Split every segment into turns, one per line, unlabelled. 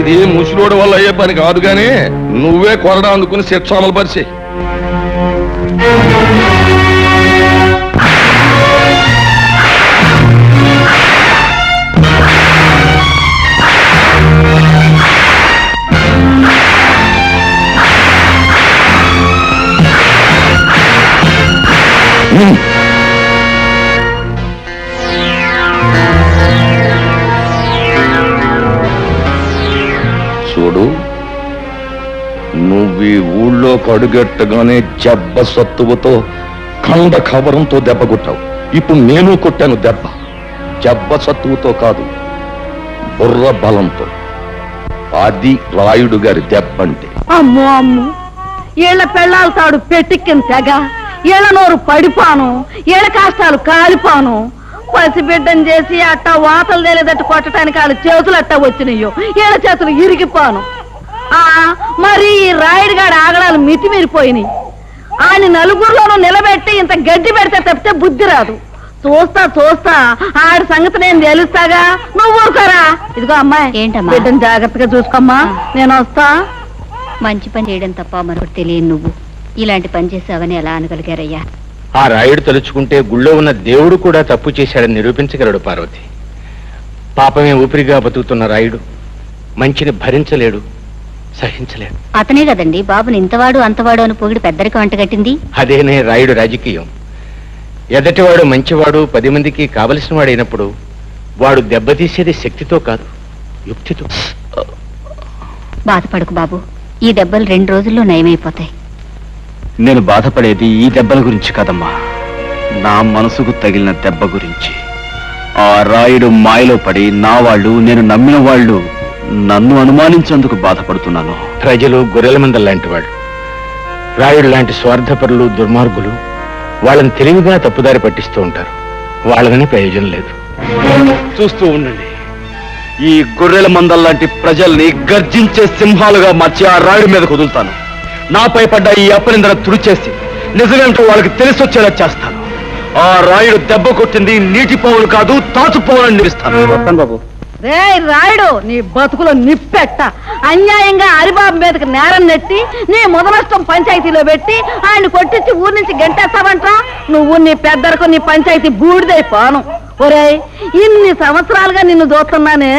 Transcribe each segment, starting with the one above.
ఇది ముసలోడు వల్ల అయ్యే పని కాదు గాని నువ్వే కొరడా అందుకుని శిక్ష అమలు పరిచి చూడు నువ్వు ఈ ఊళ్ళో కడుగెట్టగానే జబ్బ సత్తువతో కండ కవరంతో దెబ్బ కొట్టావు. ఇప్పుడు నేను కొట్టాను దెబ్బ. జబ్బ సత్తువుతో కాదు బుర్ర బలంతో. అది రాయుడు గారి దెబ్బ అంటే.
అమ్మో అమ్ము ఏళ్ళ పెళ్ళాలు తాడు పెట్టిక్కిన తెగ ఏళ్ళ నోరు పడిపాను ఏళ్ళ కాష్టాలు కాలిపాను పసిబిడ్డను చేసి అట్ట వాతలు తేలేదట్టు కొట్టడానికి వాళ్ళ చేతులు అట్ట వచ్చినాయో. ఏళ్ళ చేతులు ఇరిగిపోను. ఆ మరి ఈ రాయుడుగాడి ఆగడాలు మితిమీరిపోయినాయి. ఆయన నలుగురిలోనూ నిలబెట్టి ఇంత గడ్డి పెడితే తప్పితే బుద్ధి రాదు. చూస్తా చూస్తా ఆడి సంగతి నేను తెలుస్తాగా? నువ్వు ఊరుకోరా? ఇదిగో అమ్మాయి
ఏంటమ్మా?
బిడ్డను జాగ్రత్తగా చూసుకోమ్మా. నేను వస్తా.
మంచి పని చేయడం తప్ప మరొకటి తెలియని నువ్వు. ఇలాంటి పని చేసావని ఎలా అనగలిగారయ్యా.
ఆ రాయుడు తలుచుకుంటే గుళ్ళో ఉన్న దేవుడు కూడా తప్పు చేశాడని నిరూపించగలడు పార్వతి. పాపమే ఊపిరిగా బతుకుతున్న రాయుడు మంచిని భరించలేడు సహించలేడు.
అతనే కదండి బాబుని ఇంతవాడు అంతవాడు అని పొగిడి పెద్దరికం అంటగట్టింది
అదేనే రాయుడు రాజకీయం. ఎదటివాడు మంచివాడు పది మందికి కావలసిన వాడైనప్పుడు వాడు దెబ్బతీసేది శక్తితో కాదు యుక్తితో.
బాధపడకు బాబు. ఈ దెబ్బలు రెండు రోజుల్లో నయమైపోతాయి.
నేను బాధపడేది ఈ దెబ్బల గురించి కాదమ్మా. నా మనసుకు తగిలిన దెబ్బ గురించి. ఆ రాయుడు మాయలో పడి నా వాళ్ళు నేను నమ్మిన వాళ్ళు నన్ను అనుమానించేందుకు బాధపడుతున్నాను.
ప్రజలు గొర్రెల మందల లాంటి వాళ్ళు. రాయుడు లాంటి స్వార్థపరులు దుర్మార్గులు వాళ్ళని తెలివిగా తప్పుదారి పట్టిస్తూ ఉంటారు. వాళ్ళని ప్రయోజనం లేదు.
చూస్తూ ఉండండి. ఈ గొర్రెల మందల్లాంటి ప్రజల్ని గర్జించే సింహాలుగా మార్చి ఆ రాయుడి మీద కుదులుతాను. నాపై పడ్డ ఈ అపనిందర తుడిచేసి నిజమేంటో వాళ్ళకి తెలిసొచ్చేలా చేస్తాను. ఆ రాయుడు దెబ్బ కొట్టింది నీటి పావులు కాదు తాచు పావులని నిలుస్తాను. బాబు?
రే రాయుడు నీ బతుకులో నిప్పెట్ట. అన్యాయంగా హరిబాబు మీదకి నేరం నెట్టి నీ ముదనష్టం పంచాయతీలో పెట్టి ఆయన కొట్టించి ఊరి నుంచి గంటేస్తావంట్రా? నువ్వు నీ పెద్దరకు నీ పంచాయతీ బూడిదైపోను ఒరేయ్ ఇన్ని సంవత్సరాలుగా నిన్ను చూస్తున్నానే.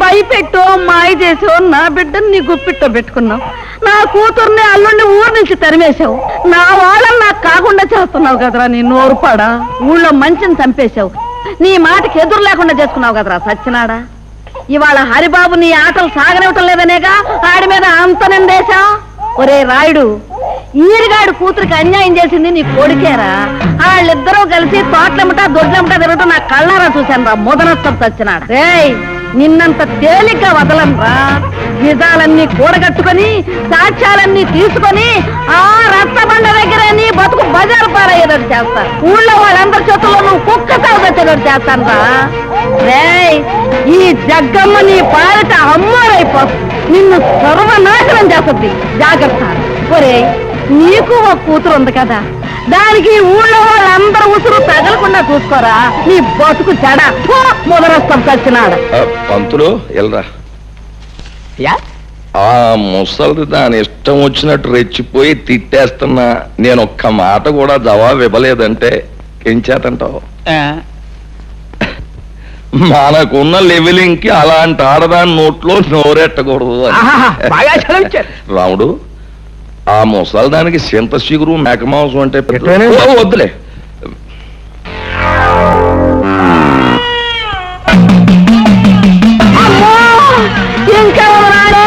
భయపెట్టో మాయ చేసో నా బిడ్డను నీ గుప్పిట్టో పెట్టుకున్నావు. నా కూతుర్ని అల్లుడిని ఊరు నుంచి తరిమేశావు. నా వాళ్ళని నాకు కాకుండా చేస్తున్నావు కదరా నీ నోరుపాడా ఊళ్ళో మంచిని చంపేశావు. నీ మాటకి ఎదురు లేకుండా చేసుకున్నావు కదరా సచ్చినాడా ఇవాళ హరిబాబు నీ ఆటలు సాగనివ్వటం లేదనేగా ఆడి మీద అంత నిందేశావు? ఒరే రాయుడు ఈరుగాడు కూతురికి అన్యాయం చేసింది నీ కొడుకేరా? వాళ్ళిద్దరూ కలిసి తోటలమ్మట దొడ్లమ్మట తిరగటం నా కళ్ళారా చూశాను రా ముదనష్టం చచ్చినాడు రేయ్ నిన్నంత తేలిగ్గా వదలంరా నిజాలన్నీ కూడగట్టుకొని సాక్ష్యాలన్నీ తీసుకొని ఆ రచ్చబండ దగ్గర నీ బతుకు బజారు పారయ్యేటట్టు చేస్తా ఊళ్ళో వాళ్ళందరి చేతుల్లో నువ్వు కుక్క తాగొచ్చేటట్టు చేస్తాను రా. రేయ్ ఈ జగ్గమ్మ నీ పాలిట అమ్మారైపోతుంది. నిన్ను సర్వనాశనం చేస్తుంది. జాగ్రత్త. ఒరే నీకు ఒక కూతురు ఉంది కదా. దానికి ఊళ్ళో వాళ్ళందరూ ఉసురు తగలకుండా చూసుకోరా. నీ బతుకు చెడ మొదలొస్తాం చచ్చినాడు
ఆ, పంతులు ఎల్రా. ఆ ముసలిది దాని ఇష్టం వచ్చినట్టు రెచ్చిపోయి తిట్టేస్తున్నా. నేను ఒక్క మాట కూడా జవాబు ఇవ్వలేదంటే ఏం చేతంటావు? మనకున్న లెవెలింగ్కి అలాంటి ఆడదాని నోట్లో నోరెట్టకూడదు. రాముడు ఆ ముసలిదానికి చింత చిగురు మేకమాంసం అంటే వద్దులే.
అమ్మో! ఇంకా ఉన్నాడు.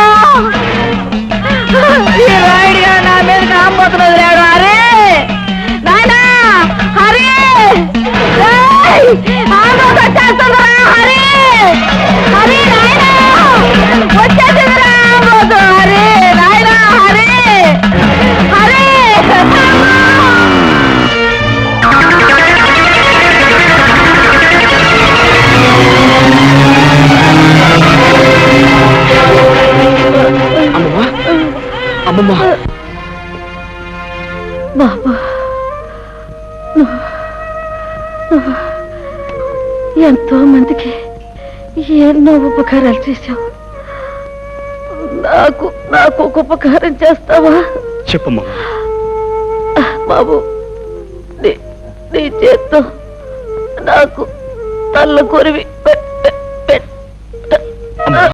అమ్మమ్మ
బాబా. ఎంతో మందికి ఎన్నో ఉపకారాలు చేశావు. నాకు నాకు ఒక ఉపకారం చేస్తావా?
చెప్పమ్మా.
బాబు నీ నీ చేత్తో నాకు తల్ల కొరివి